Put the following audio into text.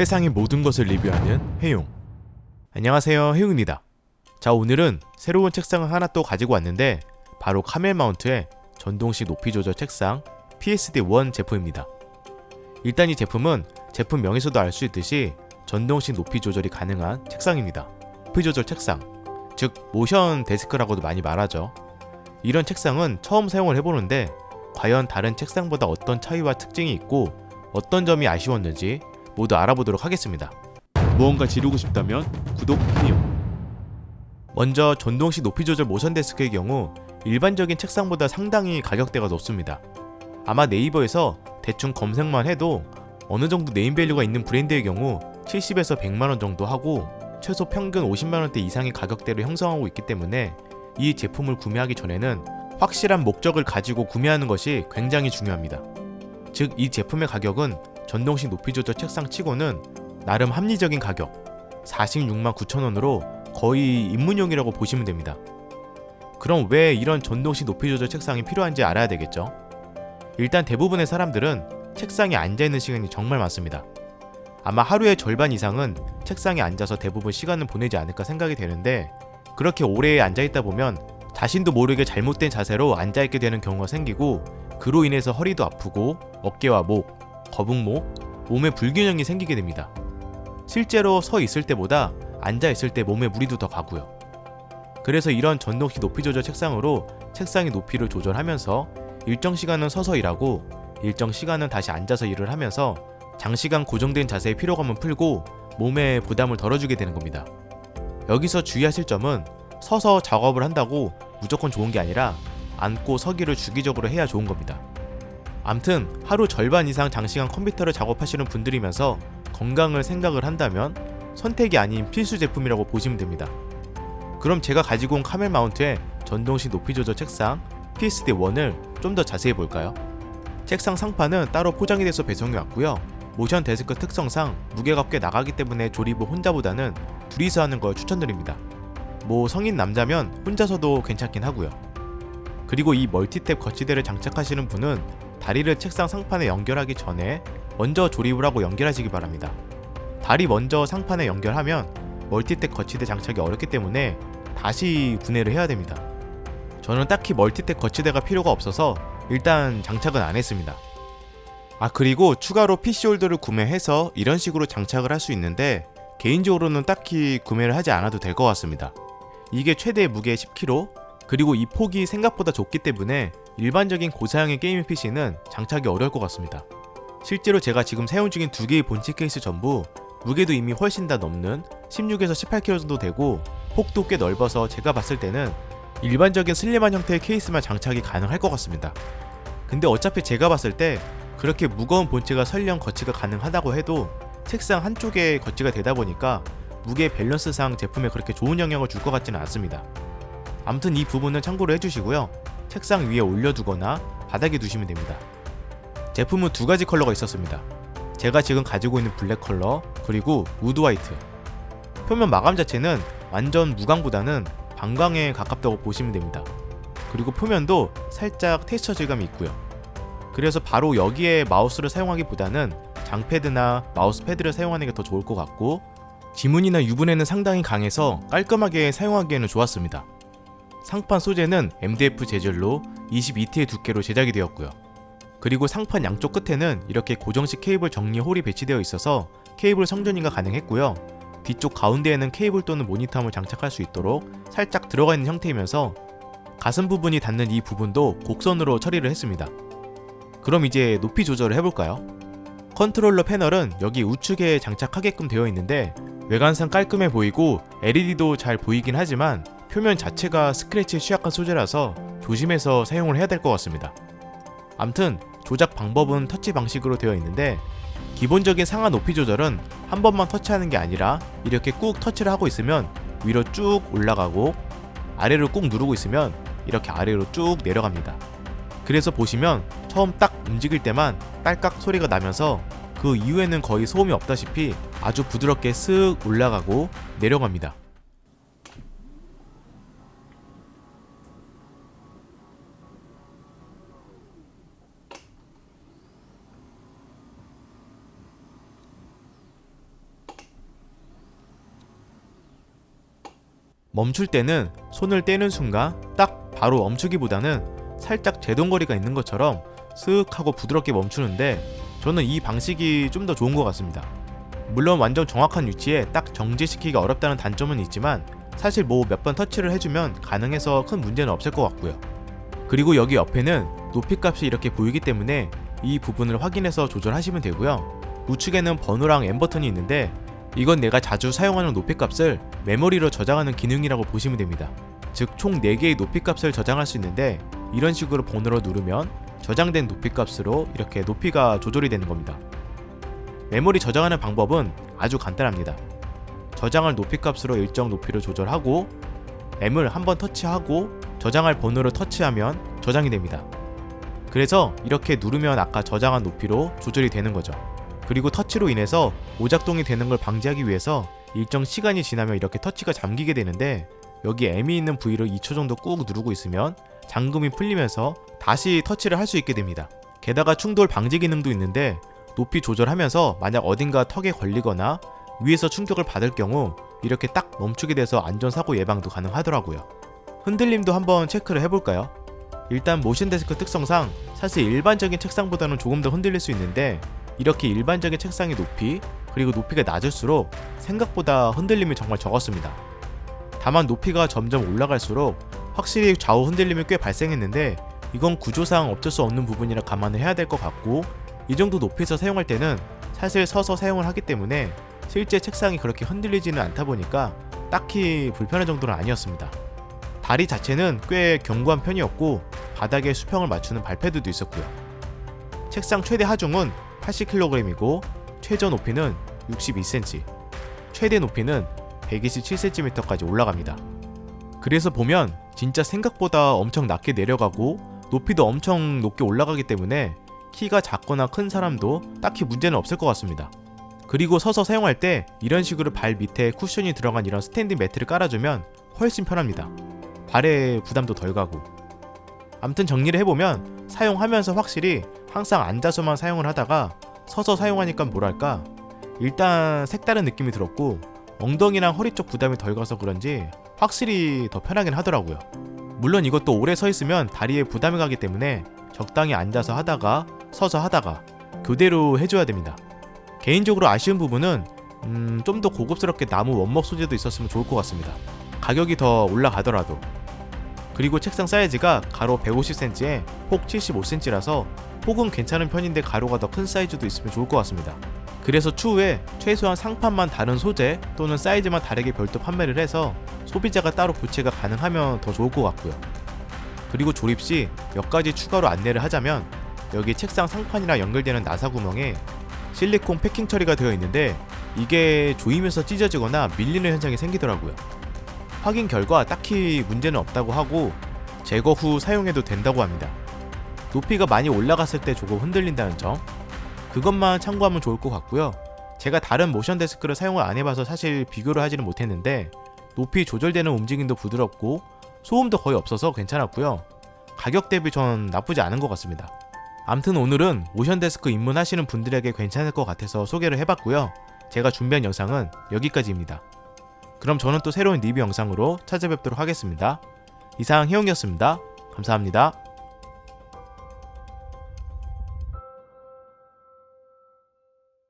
세상의 모든 것을 리뷰하는 해용. 안녕하세요, 해용입니다. 자, 오늘은 새로운 책상을 하나 또 가지고 왔는데 바로 카멜 마운트의 전동식 높이 조절 책상 PSD1 제품입니다. 일단 이 제품은 제품 명에서도 알 수 있듯이 전동식 높이 조절이 가능한 책상입니다. 높이 조절 책상, 즉 모션 데스크라고도 많이 말하죠. 이런 책상은 처음 사용을 해보는데 과연 다른 책상보다 어떤 차이와 특징이 있고 어떤 점이 아쉬웠는지 모두 알아보도록 하겠습니다. 무언가 지르고 싶다면 구독 해용. 먼저 전동식 높이 조절 모션 데스크의 경우 일반적인 책상보다 상당히 가격대가 높습니다. 아마 네이버에서 대충 검색만 해도 어느 정도 네임밸류가 있는 브랜드의 경우 70에서 100만 원 정도 하고 최소 평균 50만 원대 이상의 가격대를 형성하고 있기 때문에 이 제품을 구매하기 전에는 확실한 목적을 가지고 구매하는 것이 굉장히 중요합니다. 즉 이 제품의 가격은 전동식 높이 조절 책상 치고는 나름 합리적인 가격 46만 9천 원으로 거의 입문용이라고 보시면 됩니다. 그럼 왜 이런 전동식 높이 조절 책상이 필요한지 알아야 되겠죠? 일단 대부분의 사람들은 책상에 앉아 있는 시간이 정말 많습니다. 아마 하루의 절반 이상은 책상에 앉아서 대부분 시간을 보내지 않을까 생각이 되는데 그렇게 오래 앉아 있다 보면 자신도 모르게 잘못된 자세로 앉아 있게 되는 경우가 생기고 그로 인해서 허리도 아프고 어깨와 목, 거북목, 몸에 불균형이 생기게 됩니다. 실제로 서 있을 때보다 앉아 있을 때 몸에 무리도 더 가고요. 그래서 이런 전동식 높이 조절 책상으로 책상의 높이를 조절하면서 일정 시간은 서서 일하고 일정 시간은 다시 앉아서 일을 하면서 장시간 고정된 자세의 피로감을 풀고 몸에 부담을 덜어주게 되는 겁니다. 여기서 주의하실 점은 서서 작업을 한다고 무조건 좋은 게 아니라 앉고 서기를 주기적으로 해야 좋은 겁니다. 암튼 하루 절반 이상 장시간 컴퓨터를 작업하시는 분들이면서 건강을 생각을 한다면 선택이 아닌 필수 제품이라고 보시면 됩니다. 그럼 제가 가지고 온 카멜 마운트의 전동식 높이 조절 책상 PSD1을 좀 더 자세히 볼까요? 책상 상판은 따로 포장이 돼서 배송이 왔고요. 모션 데스크 특성상 무게가 꽤 나가기 때문에 조립을 혼자보다는 둘이서 하는 걸 추천드립니다. 뭐 성인 남자면 혼자서도 괜찮긴 하고요. 그리고 이 멀티탭 거치대를 장착하시는 분은 다리를 책상 상판에 연결하기 전에 먼저 조립을 하고 연결하시기 바랍니다. 다리 먼저 상판에 연결하면 멀티탭 거치대 장착이 어렵기 때문에 다시 분해를 해야 됩니다. 저는 딱히 멀티탭 거치대가 필요가 없어서 일단 장착은 안 했습니다. 아 그리고 추가로 PC 홀더를 구매해서 이런 식으로 장착을 할 수 있는데 개인적으로는 딱히 구매를 하지 않아도 될 것 같습니다. 이게 최대 무게 10kg 그리고 이 폭이 생각보다 좁기 때문에 일반적인 고사양의 게이밍 PC는 장착이 어려울 것 같습니다. 실제로 제가 지금 사용 중인 두 개의 본체 케이스 전부 무게도 이미 훨씬 다 넘는 16에서 18kg 정도 되고 폭도 꽤 넓어서 제가 봤을 때는 일반적인 슬림한 형태의 케이스만 장착이 가능할 것 같습니다. 근데 어차피 제가 봤을 때 그렇게 무거운 본체가 설령 거치가 가능하다고 해도 책상 한쪽에 거치가 되다 보니까 무게 밸런스상 제품에 그렇게 좋은 영향을 줄 것 같지는 않습니다. 아무튼 이 부분은 참고로 해주시고요. 책상 위에 올려두거나 바닥에 두시면 됩니다. 제품은 두 가지 컬러가 있었습니다. 제가 지금 가지고 있는 블랙 컬러 그리고 우드 화이트. 표면 마감 자체는 완전 무광보다는 반광에 가깝다고 보시면 됩니다. 그리고 표면도 살짝 텍스처 질감이 있고요. 그래서 바로 여기에 마우스를 사용하기보다는 장패드나 마우스 패드를 사용하는 게 더 좋을 것 같고 지문이나 유분에는 상당히 강해서 깔끔하게 사용하기에는 좋았습니다. 상판 소재는 MDF 재질로 22T의 두께로 제작이 되었고요. 그리고 상판 양쪽 끝에는 이렇게 고정식 케이블 정리 홀이 배치되어 있어서 케이블 성전이가 가능했고요. 뒤쪽 가운데에는 케이블 또는 모니터함을 장착할 수 있도록 살짝 들어가 있는 형태이면서 가슴 부분이 닿는 이 부분도 곡선으로 처리를 했습니다. 그럼 이제 높이 조절을 해볼까요? 컨트롤러 패널은 여기 우측에 장착하게끔 되어 있는데 외관상 깔끔해 보이고 LED도 잘 보이긴 하지만 표면 자체가 스크래치에 취약한 소재라서 조심해서 사용을 해야 될 것 같습니다. 암튼 조작 방법은 터치 방식으로 되어 있는데 기본적인 상하 높이 조절은 한 번만 터치하는 게 아니라 이렇게 꾹 터치를 하고 있으면 위로 쭉 올라가고 아래로 꾹 누르고 있으면 이렇게 아래로 쭉 내려갑니다. 그래서 보시면 처음 딱 움직일 때만 딸깍 소리가 나면서 그 이후에는 거의 소음이 없다시피 아주 부드럽게 쓱 올라가고 내려갑니다. 멈출 때는 손을 떼는 순간 딱 바로 멈추기보다는 살짝 제동거리가 있는 것처럼 쓱 하고 부드럽게 멈추는데 저는 이 방식이 좀 더 좋은 것 같습니다. 물론 완전 정확한 위치에 딱 정지시키기가 어렵다는 단점은 있지만 사실 뭐 몇 번 터치를 해주면 가능해서 큰 문제는 없을 것 같고요. 그리고 여기 옆에는 높이 값이 이렇게 보이기 때문에 이 부분을 확인해서 조절하시면 되고요. 우측에는 번호랑 M 버튼이 있는데 이건 내가 자주 사용하는 높이 값을 메모리로 저장하는 기능이라고 보시면 됩니다. 즉 총 4개의 높이 값을 저장할 수 있는데 이런 식으로 번호로 누르면 저장된 높이 값으로 이렇게 높이가 조절이 되는 겁니다. 메모리 저장하는 방법은 아주 간단합니다. 저장할 높이 값으로 일정 높이를 조절하고 M을 한번 터치하고 저장할 번호를 터치하면 저장이 됩니다. 그래서 이렇게 누르면 아까 저장한 높이로 조절이 되는 거죠. 그리고 터치로 인해서 오작동이 되는 걸 방지하기 위해서 일정 시간이 지나면 이렇게 터치가 잠기게 되는데 여기 M이 있는 부위를 2초 정도 꾹 누르고 있으면 잠금이 풀리면서 다시 터치를 할 수 있게 됩니다. 게다가 충돌 방지 기능도 있는데 높이 조절하면서 만약 어딘가 턱에 걸리거나 위에서 충격을 받을 경우 이렇게 딱 멈추게 돼서 안전사고 예방도 가능하더라고요. 흔들림도 한번 체크를 해볼까요? 일단 모션 데스크 특성상 사실 일반적인 책상보다는 조금 더 흔들릴 수 있는데 이렇게 일반적인 책상의 높이 그리고 높이가 낮을수록 생각보다 흔들림이 정말 적었습니다. 다만 높이가 점점 올라갈수록 확실히 좌우 흔들림이 꽤 발생했는데 이건 구조상 어쩔 수 없는 부분이라 감안을 해야 될 것 같고 이 정도 높이에서 사용할 때는 사실 서서 사용을 하기 때문에 실제 책상이 그렇게 흔들리지는 않다 보니까 딱히 불편한 정도는 아니었습니다. 다리 자체는 꽤 견고한 편이었고 바닥에 수평을 맞추는 발패드도 있었고요. 책상 최대 하중은 80kg이고 최저 높이는 62cm, 최대 높이는 127cm까지 올라갑니다. 그래서 보면 진짜 생각보다 엄청 낮게 내려가고 높이도 엄청 높게 올라가기 때문에 키가 작거나 큰 사람도 딱히 문제는 없을 것 같습니다. 그리고 서서 사용할 때 이런 식으로 발 밑에 쿠션이 들어간 이런 스탠딩 매트를 깔아주면 훨씬 편합니다. 발에 부담도 덜 가고. 암튼 정리를 해보면 사용하면서 확실히 항상 앉아서만 사용을 하다가 서서 사용하니까 뭐랄까 일단 색다른 느낌이 들었고 엉덩이랑 허리 쪽 부담이 덜 가서 그런지 확실히 더 편하긴 하더라고요. 물론 이것도 오래 서 있으면 다리에 부담이 가기 때문에 적당히 앉아서 하다가 서서 하다가 교대로 해줘야 됩니다. 개인적으로 아쉬운 부분은 음, 좀 더 고급스럽게 나무 원목 소재도 있었으면 좋을 것 같습니다. 가격이 더 올라가더라도. 그리고 책상 사이즈가 가로 150cm에 폭 75cm라서 폭은 괜찮은 편인데 가로가 더 큰 사이즈도 있으면 좋을 것 같습니다. 그래서 추후에 최소한 상판만 다른 소재 또는 사이즈만 다르게 별도 판매를 해서 소비자가 따로 교체가 가능하면 더 좋을 것 같고요. 그리고 조립 시 몇 가지 추가로 안내를 하자면 여기 책상 상판이랑 연결되는 나사 구멍에 실리콘 패킹 처리가 되어 있는데 이게 조이면서 찢어지거나 밀리는 현상이 생기더라고요. 확인 결과 딱히 문제는 없다고 하고 제거 후 사용해도 된다고 합니다. 높이가 많이 올라갔을 때 조금 흔들린다는 점 그것만 참고하면 좋을 것 같고요. 제가 다른 모션 데스크를 사용을 안 해봐서 사실 비교를 하지는 못했는데 높이 조절되는 움직임도 부드럽고 소음도 거의 없어서 괜찮았고요. 가격 대비 전 나쁘지 않은 것 같습니다. 암튼 오늘은 모션 데스크 입문하시는 분들에게 괜찮을 것 같아서 소개를 해봤고요. 제가 준비한 영상은 여기까지입니다. 그럼 저는 또 새로운 리뷰 영상으로 찾아뵙도록 하겠습니다. 이상 혜영이었습니다. 감사합니다.